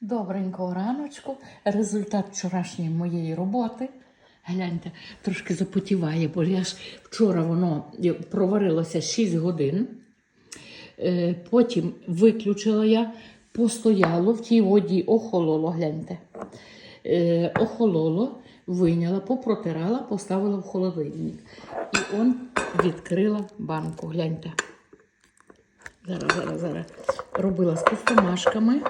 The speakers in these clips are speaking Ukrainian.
Добренького раночку. Результат вчорашньої моєї роботи. Гляньте, трошки запотіває, бо я ж вчора воно проварилося 6 годин. Е, Потім виключила я, постояло в тій воді, охололо, гляньте. Е, Охололо, вийняла, попротирала, поставила в холодильник. І он відкрила банку. Гляньте. Зараз, зараз, зараз. Робила з костомашками.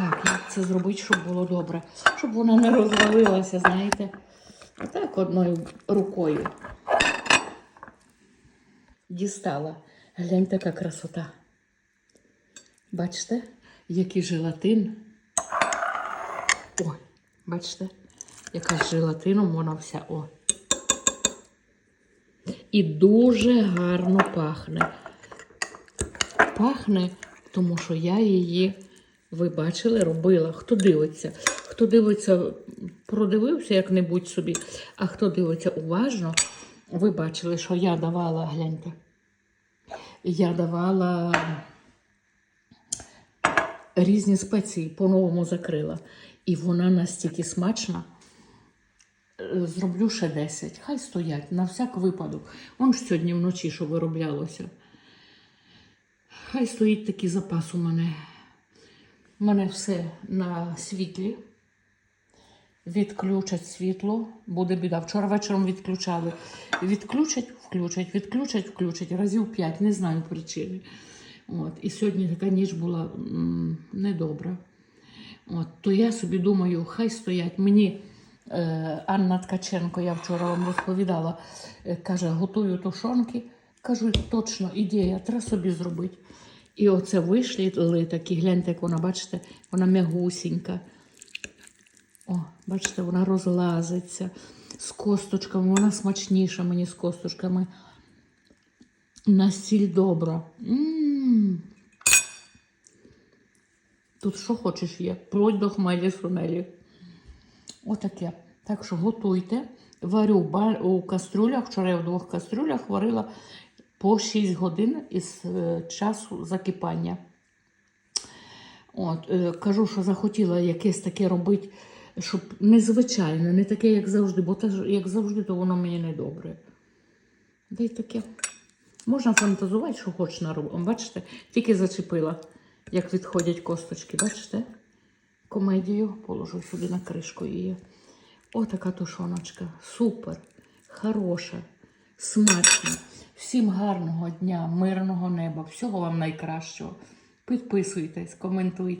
Так, як це зробити, щоб було добре? Щоб вона не розвалилася, знаєте. А так одною рукою. Дістала. Гляньте, яка красота. Бачите, який желатин. Ой, бачите, яка з желатином вона вся. О. І дуже гарно пахне. Пахне, тому що я її, ви бачили, робила. Хто дивиться? Хто дивиться, продивився як-небудь собі, а хто дивиться уважно, ви бачили, що я давала, гляньте. Я давала різні спеції, по-новому закрила. І вона настільки смачна. Зроблю ще 10. Хай стоять на всяк випадок. Он ж сьогодні вночі, що вироблялося. Хай стоїть такий запас у мене. У мене все на світлі. Відключать світло, буде біда. Вчора вечором відключали. Відключать, включать, відключать, включать. Разів п'ять, не знаю причини. От. І сьогодні така ніч була м, недобра. От. То я собі думаю, хай стоять. Мені е, Анна Ткаченко, я вчора вам розповідала, е, каже, готую тушонки. Кажу, точно, ідея, треба собі зробити. І оце вийшли такі, гляньте, як вона, бачите, вона м'ягусінька. О, бачите, вона розлазиться з косточками, вона смачніша мені з косточками. Настіль добра. М. Тут що хочеш є, плоть до хмелі сунелі. Отаке. Так що готуйте. Варю у кастрюлях. Вчора я в двох кастрюлях варила по 6 годин із е, часу закипання. От, е, кажу, що захотіла якесь таке робити, щоб незвичайне, не таке, як завжди, бо те, як завжди, то воно мені не добре. Да й таке. Можна фантазувати, що хочеш на роботу. Бачите, тільки зачепила, як відходять косточки. Бачите? Комедію положу сюди на кришку її. Отака тушоночка. Супер, хороша, смачна. Всім гарного дня, мирного неба, всього вам найкращого. Підписуйтесь, коментуйте.